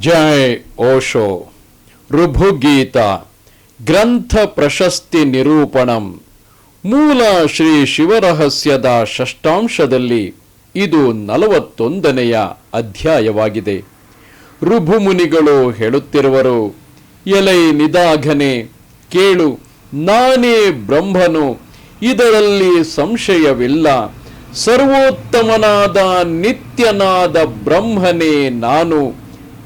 ಜೈ ಓಶೋ. ಋಭುಗೀತ ಗ್ರಂಥ ಪ್ರಶಸ್ತಿ ನಿರೂಪಣಂ. ಮೂಲ ಶ್ರೀ ಶಿವರಹಸ್ಯದ ಷಷ್ಟಾಂಶದಲ್ಲಿ ಇದು ನಲವತ್ತೊಂದನೆಯ ಅಧ್ಯಾಯವಾಗಿದೆ. ಋಭುಮುನಿಗಳು ಹೇಳುತ್ತಿರುವರು, ಎಲೈ ನಿದಾಘನೆ, ಕೇಳು, ನಾನೇ ಬ್ರಹ್ಮನು, ಇದರಲ್ಲಿ ಸಂಶಯವಿಲ್ಲ. ಸರ್ವೋತ್ತಮನಾದ ನಿತ್ಯನಾದ ಬ್ರಹ್ಮನೇ ನಾನು.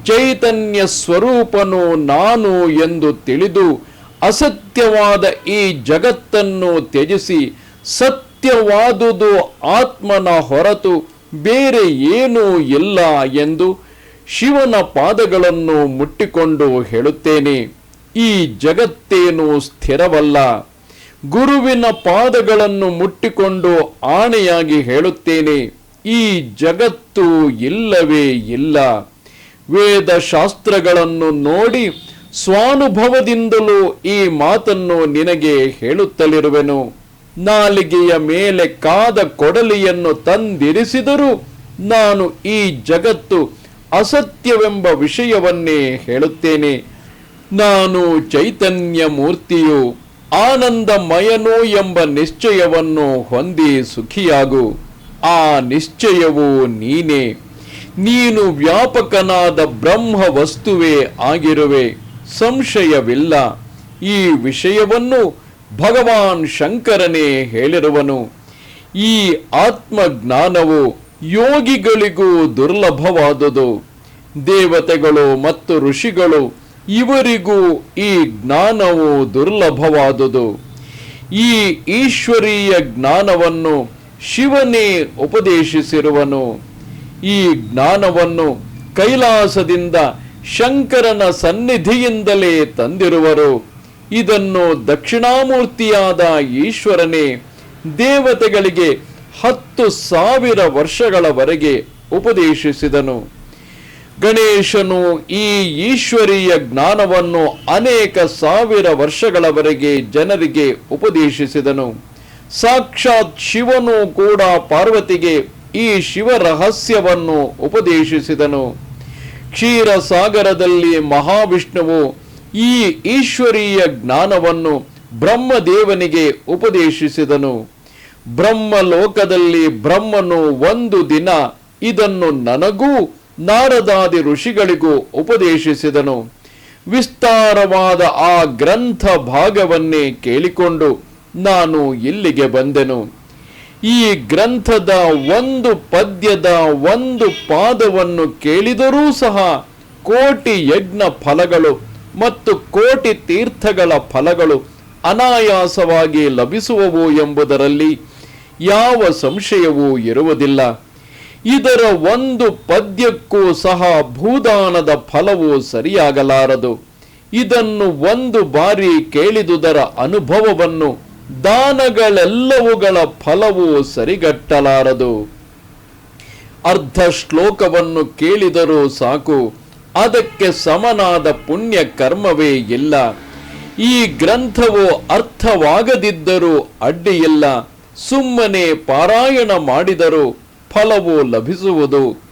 ಚೈತನ್ಯ ಸ್ವರೂಪನು ನಾನು ಎಂದು ತಿಳಿದು ಅಸತ್ಯವಾದ ಈ ಜಗತ್ತನ್ನು ತ್ಯಜಿಸಿ ಸತ್ಯವಾದುದು ಆತ್ಮನ ಹೊರತು ಬೇರೆ ಏನೂ ಇಲ್ಲ ಎಂದು ಶಿವನ ಪಾದಗಳನ್ನು ಮುಟ್ಟಿಕೊಂಡು ಹೇಳುತ್ತೇನೆ. ಈ ಜಗತ್ತೇನು ಸ್ಥಿರವಲ್ಲ. ಗುರುವಿನ ಪಾದಗಳನ್ನು ಮುಟ್ಟಿಕೊಂಡು ಆಣೆಯಾಗಿ ಹೇಳುತ್ತೇನೆ. ಈ ಜಗತ್ತು ಇಲ್ಲವೇ ಇಲ್ಲ. ವೇದ ಶಾಸ್ತ್ರಗಳನ್ನು ನೋಡಿ ಸ್ವಾನುಭವದಿಂದಲೂ ಈ ಮಾತನ್ನು ನಿನಗೆ ಹೇಳುತ್ತಲಿರುವೆನು. ನಾಲಿಗೆಯ ಮೇಲೆ ಕಾದ ಕೊಡಲಿಯನ್ನು ತಂದಿರಿಸಿದರೂ ನಾನು ಈ ಜಗತ್ತು ಅಸತ್ಯವೆಂಬ ವಿಷಯವನ್ನೇ ಹೇಳುತ್ತೇನೆ. ನಾನು ಚೈತನ್ಯ ಮೂರ್ತಿಯು ಆನಂದಮಯನು ಎಂಬ ನಿಶ್ಚಯವನ್ನು ಹೊಂದಿ ಸುಖಿಯಾಗು. ಆ ನಿಶ್ಚಯವು ನೀನೇ. ನೀನು ವ್ಯಾಪಕನಾದ ಬ್ರಹ್ಮ ವಸ್ತುವೇ ಆಗಿರುವೆ. ಸಂಶಯವಿಲ್ಲ. ಈ ವಿಷಯವನ್ನು ಭಗವಾನ್ ಶಂಕರನೇ ಹೇಳಿರುವನು. ಈ ಆತ್ಮಜ್ಞಾನವು ಯೋಗಿಗಳಿಗೂ ದುರ್ಲಭವಾದುದು. ದೇವತೆಗಳು ಮತ್ತು ಋಷಿಗಳು ಇವರಿಗೂ ಈ ಜ್ಞಾನವು ದುರ್ಲಭವಾದುದು. ಈ ಈಶ್ವರೀಯ ಜ್ಞಾನವನ್ನು ಶಿವನೇ ಉಪದೇಶಿಸಿರುವನು. ಈ ಜ್ಞಾನವನ್ನು ಕೈಲಾಸದಿಂದ ಶಂಕರನ ಸನ್ನಿಧಿಯಿಂದಲೇ ತಂದಿರುವರು. ಇದನ್ನು ದಕ್ಷಿಣಾಮೂರ್ತಿಯಾದ ಈಶ್ವರನೇ ದೇವತೆಗಳಿಗೆ ಹತ್ತು ಸಾವಿರ ವರ್ಷಗಳವರೆಗೆ ಉಪದೇಶಿಸಿದನು. ಗಣೇಶನು ಈ ಈಶ್ವರೀಯ ಜ್ಞಾನವನ್ನು ಅನೇಕ ಸಾವಿರ ವರ್ಷಗಳವರೆಗೆ ಜನರಿಗೆ ಉಪದೇಶಿಸಿದನು. ಸಾಕ್ಷಾತ್ ಶಿವನು ಕೂಡ ಪಾರ್ವತಿಗೆ ಈ ಶಿವ ರಹಸ್ಯವನ್ನು ಉಪದೇಶಿಸಿದನು. ಕ್ಷೀರಸಾಗರದಲ್ಲಿ ಮಹಾವಿಷ್ಣುವು ಈ ಈಶ್ವರೀಯ ಜ್ಞಾನವನ್ನು ಬ್ರಹ್ಮದೇವನಿಗೆ ಉಪದೇಶಿಸಿದನು. ಬ್ರಹ್ಮಲೋಕದಲ್ಲಿ ಬ್ರಹ್ಮನು ಒಂದು ದಿನ ಇದನ್ನು ನನಗೂ ನಾರದಾದಿ ಋಷಿಗಳಿಗೂ ಉಪದೇಶಿಸಿದನು. ವಿಸ್ತಾರವಾದ ಆ ಗ್ರಂಥ ಭಾಗವನ್ನೇ ಕೇಳಿಕೊಂಡು ನಾನು ಇಲ್ಲಿಗೆ ಬಂದೆನು. ಈ ಗ್ರಂಥದ ಒಂದು ಪದ್ಯದ ಒಂದು ಪಾದವನ್ನು ಕೇಳಿದರೂ ಸಹ ಕೋಟಿ ಯಜ್ಞ ಫಲಗಳು ಮತ್ತು ಕೋಟಿ ತೀರ್ಥಗಳ ಫಲಗಳು ಅನಾಯಾಸವಾಗಿ ಲಭಿಸುವವು ಎಂಬುದರಲ್ಲಿ ಯಾವ ಸಂಶಯವೂ ಇರುವುದಿಲ್ಲ. ಇದರ ಒಂದು ಪದ್ಯಕ್ಕೂ ಸಹ ಭೂದಾನದ ಫಲವು ಸರಿಯಾಗಲಾರದು. ಇದನ್ನು ಒಂದು ಬಾರಿ ಕೇಳಿದುದರ ಅನುಭವವನ್ನು ದಾನಗಳೆಲ್ಲವುಗಳ ಫಲವು ಸರಿಗಟ್ಟಲಾರದು. ಅರ್ಧ ಶ್ಲೋಕವನ್ನು ಕೇಳಿದರೂ ಸಾಕು, ಅದಕ್ಕೆ ಸಮನಾದ ಪುಣ್ಯ ಕರ್ಮವೇ ಇಲ್ಲ. ಈ ಗ್ರಂಥವು ಅರ್ಥವಾಗದಿದ್ದರೂ ಅಡ್ಡಿಯಿಲ್ಲ. ಸುಮ್ಮನೆ ಪಾರಾಯಣ ಮಾಡಿದರೂ ಫಲವು ಲಭಿಸುವುದು.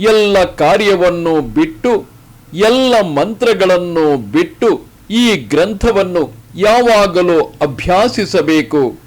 ಎಲ್ಲ ಕಾರ್ಯವನ್ನು ಬಿಟ್ಟು, ಎಲ್ಲ ಮಂತ್ರಗಳನ್ನು ಬಿಟ್ಟು ಈ ಗ್ರಂಥವನ್ನು ಯಾವಾಗಲೂ ಅಭ್ಯಾಸಿಸಬೇಕು.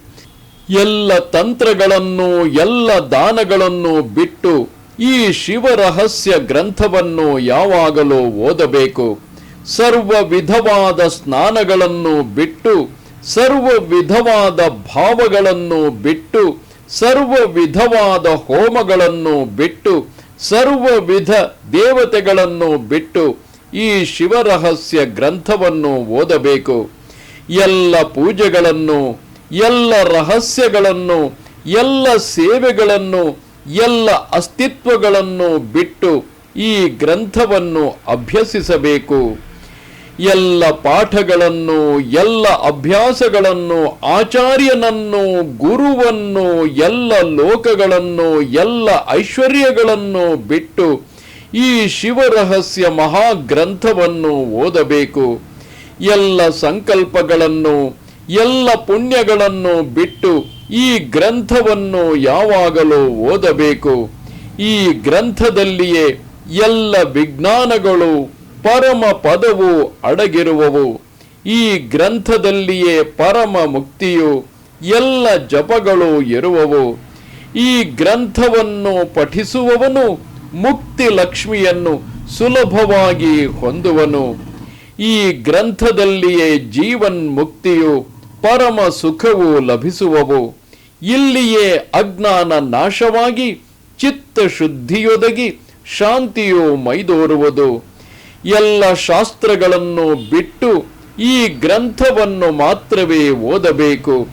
ಎಲ್ಲ ತಂತ್ರಗಳನ್ನು, ಎಲ್ಲ ದಾನಗಳನ್ನು ಬಿಟ್ಟು ಈ ಶಿವರಹಸ್ಯ ಗ್ರಂಥವನ್ನು ಯಾವಾಗಲೂ ಓದಬೇಕು. ಸರ್ವ ವಿಧವಾದ ಸ್ನಾನಗಳನ್ನು ಬಿಟ್ಟು, ಸರ್ವ ವಿಧವಾದ ಭಾವಗಳನ್ನು ಬಿಟ್ಟು, ಸರ್ವ ವಿಧವಾದ ಹೋಮಗಳನ್ನು ಬಿಟ್ಟು, ಸರ್ವ ವಿಧ ದೇವತೆಗಳನ್ನು ಬಿಟ್ಟು ಈ ಶಿವರಹಸ್ಯ ಗ್ರಂಥವನ್ನು ಓದಬೇಕು. ಎಲ್ಲ ಪೂಜೆಗಳನ್ನು, ಎಲ್ಲ ರಹಸ್ಯಗಳನ್ನು, ಎಲ್ಲ ಸೇವೆಗಳನ್ನು, ಎಲ್ಲ ಅಸ್ತಿತ್ವಗಳನ್ನು ಬಿಟ್ಟು ಈ ಗ್ರಂಥವನ್ನು ಅಭ್ಯಸಿಸಬೇಕು. ಎಲ್ಲ ಪಾಠಗಳನ್ನು, ಎಲ್ಲ ಅಭ್ಯಾಸಗಳನ್ನು, ಆಚಾರ್ಯನನ್ನು, ಗುರುವನ್ನು, ಎಲ್ಲ ಲೋಕಗಳನ್ನು, ಎಲ್ಲ ಐಶ್ವರ್ಯಗಳನ್ನು ಬಿಟ್ಟು ಈ ಶಿವರಹಸ್ಯ ಮಹಾಗ್ರಂಥವನ್ನು ಓದಬೇಕು. ಎಲ್ಲ ಸಂಕಲ್ಪಗಳನ್ನು, ಎಲ್ಲ ಪುಣ್ಯಗಳನ್ನು ಬಿಟ್ಟು ಈ ಗ್ರಂಥವನ್ನು ಯಾವಾಗಲೂ ಓದಬೇಕು. ಈ ಗ್ರಂಥದಲ್ಲಿಯೇ ಎಲ್ಲ ವಿಜ್ಞಾನಗಳು ಪರಮ ಪದವು ಅಡಗಿರುವವು. ಈ ಗ್ರಂಥದಲ್ಲಿಯೇ ಪರಮ ಮುಕ್ತಿಯು ಎಲ್ಲ ಜಪಗಳು ಇರುವವು. ಈ ಗ್ರಂಥವನ್ನು ಪಠಿಸುವವನು ಮುಕ್ತಿ ಲಕ್ಷ್ಮಿಯನ್ನು ಸುಲಭವಾಗಿ ಹೊಂದುವನು. ಈ ಗ್ರಂಥದಲ್ಲಿಯೇ ಜೀವನ್ ಮುಕ್ತಿಯು ಪರಮ ಸುಖವು ಲಭಿಸುವವು. ಇಲ್ಲಿಯೇ ಅಜ್ಞಾನ ನಾಶವಾಗಿ, ಚಿತ್ತ ಶುದ್ಧಿಯೊದಗಿ, ಶಾಂತಿಯು ಮೈದೋರುವುದು. ಎಲ್ಲ ಶಾಸ್ತ್ರಗಳನ್ನು ಬಿಟ್ಟು ಈ ಗ್ರಂಥವನ್ನು ಮಾತ್ರವೇ ಓದಬೇಕು.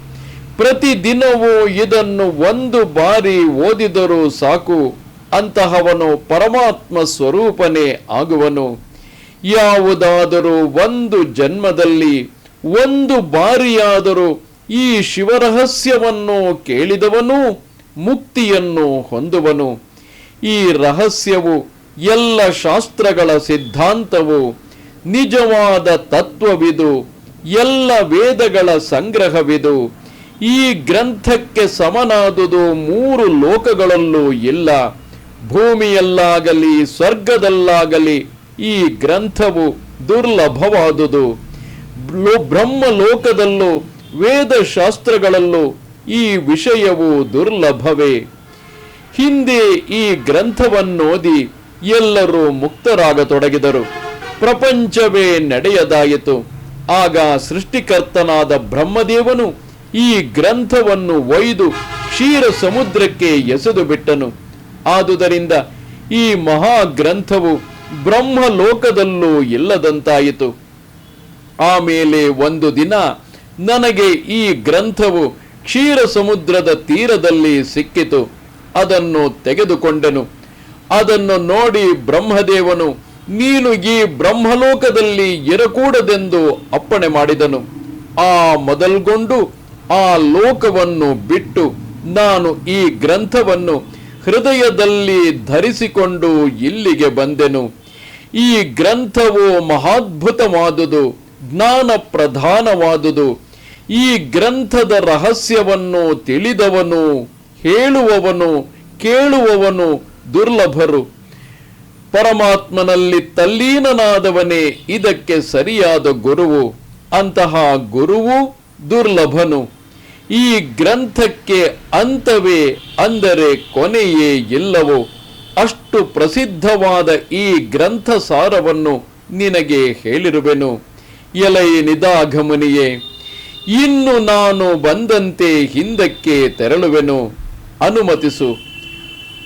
ಪ್ರತಿದಿನವೂ ಇದನ್ನು ಒಂದು ಬಾರಿ ಓದಿದರೂ ಸಾಕು. ಅಂತಹವನು ಪರಮಾತ್ಮ ಸ್ವರೂಪನೇ ಆಗುವನು. ಯಾವುದಾದರೂ ಒಂದು ಜನ್ಮದಲ್ಲಿ, ಒಂದು ಬಾರಿಯಾದರೂ ಈ ಶಿವರಹಸ್ಯವನ್ನು ಕೇಳಿದವನು, ಮುಕ್ತಿಯನ್ನು ಹೊಂದುವನು. ಈ ರಹಸ್ಯವು ಎಲ್ಲ ಶಾಸ್ತ್ರಗಳ ಸಿದ್ಧಾಂತವು, ನಿಜವಾದ ತತ್ವವಿದು, ಎಲ್ಲ ವೇದಗಳ ಸಂಗ್ರಹವಿದು. ಈ ಗ್ರಂಥಕ್ಕೆ ಸಮನಾದುದು ಮೂರು ಲೋಕಗಳಲ್ಲೂ ಇಲ್ಲ. ಭೂಮಿಯಲ್ಲಾಗಲಿ, ಸ್ವರ್ಗದಲ್ಲಾಗಲಿ ಈ ಗ್ರಂಥವು ದುರ್ಲಭವಾದುದು. ಲೋಕದಲ್ಲೂ ಬ್ರಹ್ಮಲೋಕದಲ್ಲೂ, ವೇದಶಾಸ್ತ್ರಗಳಲ್ಲೂ ಈ ವಿಷಯವು ದುರ್ಲಭವೇ. ಹಿಂದೆ ಈ ಗ್ರಂಥವನ್ನೋದಿ ಎಲ್ಲರೂ ಮುಕ್ತರಾಗತೊಡಗಿದರು. ಪ್ರಪಂಚವೇ ನಡೆಯದಾಯಿತು. ಆಗ ಸೃಷ್ಟಿಕರ್ತನಾದ ಬ್ರಹ್ಮದೇವನು ಈ ಗ್ರಂಥವನ್ನು ಒಯ್ದು ಕ್ಷೀರ ಸಮುದ್ರಕ್ಕೆ ಎಸೆದು ಬಿಟ್ಟನು ಆದುದರಿಂದ ಈ ಮಹಾ ಗ್ರಂಥವು ಬ್ರಹ್ಮಲೋಕದಲ್ಲೂ ಇಲ್ಲದಂತಾಯಿತು. ಆಮೇಲೆ ಒಂದು ದಿನ ನನಗೆ ಈ ಗ್ರಂಥವು ಕ್ಷೀರ ಸಮುದ್ರದ ತೀರದಲ್ಲಿ ಸಿಕ್ಕಿತು. ಅದನ್ನು ತೆಗೆದುಕೊಂಡೆನು. ಅದನ್ನು ನೋಡಿ ಬ್ರಹ್ಮದೇವನು, ನೀನು ಈ ಬ್ರಹ್ಮಲೋಕದಲ್ಲಿ ಇರಕೂಡದೆಂದು ಅಪ್ಪಣೆ ಮಾಡಿದನು. ಆ ಮೊದಲ್ಗೊಂಡು ಆ ಲೋಕವನ್ನು ಬಿಟ್ಟು ನಾನು ಈ ಗ್ರಂಥವನ್ನು ಹೃದಯದಲ್ಲಿ ಧರಿಸಿಕೊಂಡು ಇಲ್ಲಿಗೆ ಬಂದೆನು. ಈ ಗ್ರಂಥವು ಮಹಾದ್ಭುತವಾದುದು ಜ್ಞಾನ ಪ್ರಧಾನವಾದುದು ಈ ಗ್ರಂಥದ ರಹಸ್ಯವನ್ನು ತಿಳಿದವನು, ಹೇಳುವವನು, ಕೇಳುವವನು ದುರ್ಲಭರು. ಪರಮಾತ್ಮನಲ್ಲಿ ತಲ್ಲೀನನಾದವನೇ ಇದಕ್ಕೆ ಸರಿಯಾದ ಗುರುವು. ಅಂತಹ ಗುರುವು ದುರ್ಲಭನು. ಈ ಗ್ರಂಥಕ್ಕೆ ಅಂತವೇ ಅಂದರೆ ಕೊನೆಯೇ ಇಲ್ಲವೋ, ಅಷ್ಟು ಪ್ರಸಿದ್ಧವಾದ ಈ ಗ್ರಂಥ ಸಾರವನ್ನು ನಿನಗೆ ಹೇಳಿರುವೆನು. ಎಲೈ ನಿದಾಗಮನಿಯೇ ಇನ್ನು ನಾನು ಬಂದಂತೆ ಹಿಂದಕ್ಕೆ ತೆರಳುವೆನು. ಅನುಮತಿಸು.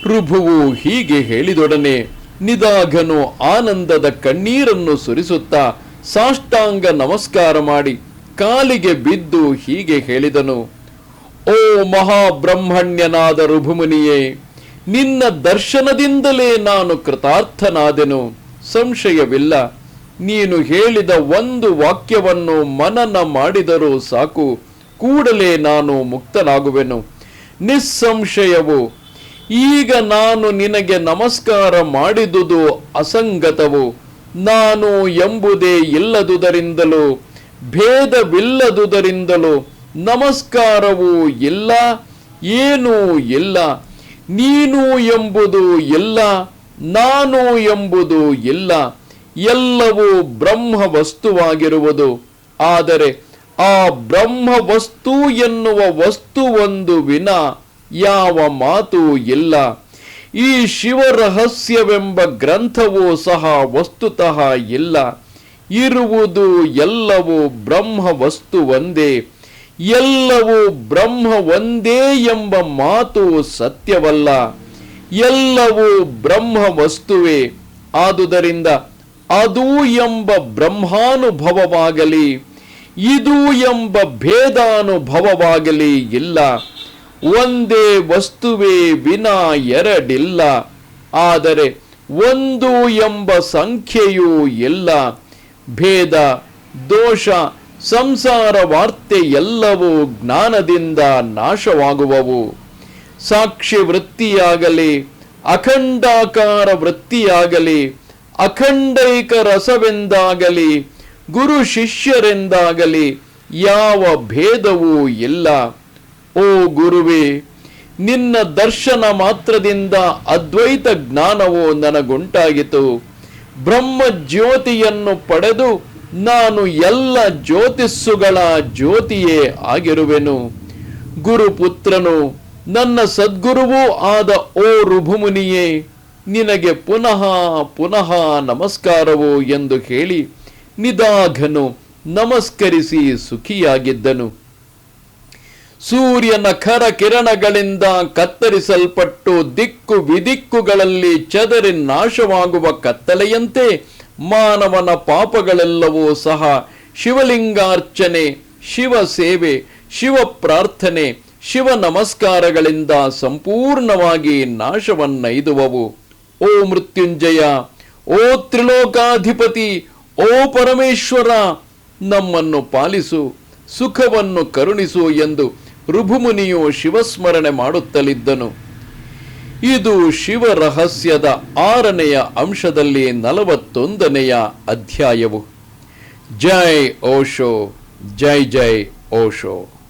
ಋಭುವು ಹೀಗೆ ಹೇಳಿದೊಡನೆ, ನಿದಾಘನು ಆನಂದದ ಕಣ್ಣೀರನ್ನು ಸುರಿಸುತ್ತಾ ಸಾಷ್ಟಾಂಗ ನಮಸ್ಕಾರ ಮಾಡಿ ಕಾಲಿಗೆ ಬಿದ್ದು ಹೀಗೆ ಹೇಳಿದನು, ಓ ಮಹಾಬ್ರಹ್ಮಣ್ಯನಾದ ರುಭುಮುನಿಯೇ, ನಿನ್ನ ದರ್ಶನದಿಂದಲೇ ನಾನು ಕೃತಾರ್ಥನಾದೆನು. ಸಂಶಯವಿಲ್ಲ, ನೀನು ಹೇಳಿದ ಒಂದು ವಾಕ್ಯವನ್ನು ಮನನ ಮಾಡಿದರೂ ಸಾಕು, ಕೂಡಲೇ ನಾನು ಮುಕ್ತನಾಗುವೆನು. ನಿಸ್ಸಂಶಯವು, ಈಗ ನಾನು ನಿನಗೆ ನಮಸ್ಕಾರ ಮಾಡಿದುದು ಅಸಂಗತವು, ನಾನು ಎಂಬುದೇ ಇಲ್ಲದುದರಿಂದಲೂ ಭೇದವಿಲ್ಲದುದರಿಂದಲೂ ನಮಸ್ಕಾರವೂ ಇಲ್ಲ, ಏನೂ ಇಲ್ಲ. ನೀನು ಎಂಬುದು ಇಲ್ಲ, ನಾನು ಎಂಬುದು ಇಲ್ಲ. ಎಲ್ಲವೂ ಬ್ರಹ್ಮ ವಸ್ತುವಾಗಿರುವುದು ಆದರೆ ಆ ಬ್ರಹ್ಮ ವಸ್ತು ಎನ್ನುವ ವಸ್ತು ಒಂದು ವಿನ ಯಾವ ಮಾತು ಇಲ್ಲ. ಈ ಶಿವರಹಸ್ಯವೆಂಬ ಗ್ರಂಥವೂ ಸಹ ವಸ್ತುತಃ ಇಲ್ಲ. ಇರುವುದು ಎಲ್ಲವೂ ಬ್ರಹ್ಮ ವಸ್ತು ಒಂದೇ, ಎಲ್ಲವೂ ಬ್ರಹ್ಮ ಒಂದೇ ಎಂಬ ಮಾತು ಸತ್ಯವಲ್ಲ. ಎಲ್ಲವೂ ಬ್ರಹ್ಮ ವಸ್ತುವೇ ಆದುದರಿಂದ ಅದು ಎಂಬ ಬ್ರಹ್ಮಾನುಭವವಾಗಲಿ, ಇದು ಎಂಬ ಭೇದಾನುಭವವಾಗಲಿ ಇಲ್ಲ. ಒಂದೇ ವಸ್ತುವೇ ವಿನ ಎರಡಿಲ್ಲ, ಆದರೆ ಒಂದು ಎಂಬ ಸಂಖ್ಯೆಯೂ ಇಲ್ಲ. ಭೇದ, ದೋಷ, ಸಂಸಾರ ವಾರ್ತೆ ಎಲ್ಲವೂ ಜ್ಞಾನದಿಂದ ನಾಶವಾಗುವವು. ಸಾಕ್ಷಿ ವೃತ್ತಿಯಾಗಲಿ, ಅಖಂಡಾಕಾರ ವೃತ್ತಿಯಾಗಲಿ, ಅಖಂಡೈಕ ರಸವೆಂದಾಗಲಿ, ಗುರು ಶಿಷ್ಯರೆಂದಾಗಲಿ ಯಾವ ಭೇದವೂ ಇಲ್ಲ. ಓ ಗುರುವೇ, ನಿನ್ನ ದರ್ಶನ ಮಾತ್ರದಿಂದ ಅದ್ವೈತ ಜ್ಞಾನವು ನನಗುಂಟಾಗಿತು ಬ್ರಹ್ಮ ಜ್ಯೋತಿಯನ್ನು ಪಡೆದು ನಾನು ಎಲ್ಲ ಜ್ಯೋತಿಸ್ಸುಗಳ ಜ್ಯೋತಿಯೇ ಆಗಿರುವೆನು. ಗುರುಪುತ್ರನು, ನನ್ನ ಸದ್ಗುರುವೂ ಆದ ಓ ರುಭುಮುನಿಯೇ, ನಿನಗೆ ಪುನಃ ಪುನಃ ನಮಸ್ಕಾರವು ಎಂದು ಹೇಳಿ ನಿದಾಘನು ನಮಸ್ಕರಿಸಿ ಸುಖಿಯಾಗಿದ್ದನು. ಸೂರ್ಯನ ಖರ ಕಿರಣಗಳಿಂದ ಕತ್ತರಿಸಲ್ಪಟ್ಟು ದಿಕ್ಕು ವಿದಿಕ್ಕುಗಳಲ್ಲಿ ಚದರಿ ನಾಶವಾಗುವ ಕತ್ತಲೆಯಂತೆ ಮಾನವನ ಪಾಪಗಳೆಲ್ಲವೂ ಸಹ ಶಿವಲಿಂಗಾರ್ಚನೆ ಶಿವ ಸೇವೆ ಶಿವ ಪ್ರಾರ್ಥನೆ ಶಿವ ನಮಸ್ಕಾರಗಳಿಂದ ಸಂಪೂರ್ಣವಾಗಿ ನಾಶವನ್ನೈದುವವು. ಓ ಮೃತ್ಯುಂಜಯ, ಓ ತ್ರಿಲೋಕಾಧಿಪತಿ, ಓ ಪರಮೇಶ್ವರ, ನಮ್ಮನ್ನು ಪಾಲಿಸು, ಸುಖವನ್ನು ಕರುಣಿಸು ಎಂದು ಋಭುಮುನಿಯು ಶಿವಸ್ಮರಣೆ ಮಾಡುತ್ತಲಿದ್ದನು. ಇದು ಶಿವ ರಹಸ್ಯದ ಆರನೆಯ ಅಂಶದಲ್ಲಿ ನಲವತ್ತೊಂದನೆಯ ಅಧ್ಯಾಯವು. ಜೈ ಓಶೋ, ಜೈ ಜೈ ಓಶೋ.